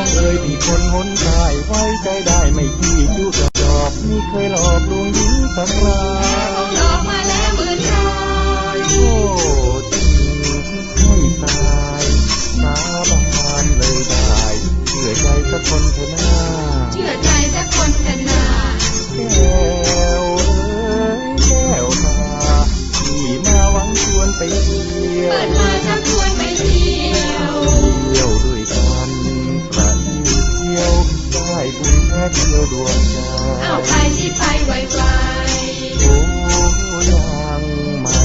องเอ๋ยพี่คนหนกายไว้ใจได้ไม่ขี้คิ้กระจอกมีเคยหลอกลวงหญิงสักรายหลอกมาแล้วมือชายโอ้จไม่ตายสาบานเลยได้เชื่อใจสักคนเถอนะเชื่อใจสักคนเถอะนะแก้วเอ๋ยแก้วตาพี่มาหวังชวนไปดีเปิดมาสักคน อ้าวไปที่ไปไวไวโอ้ยังไม่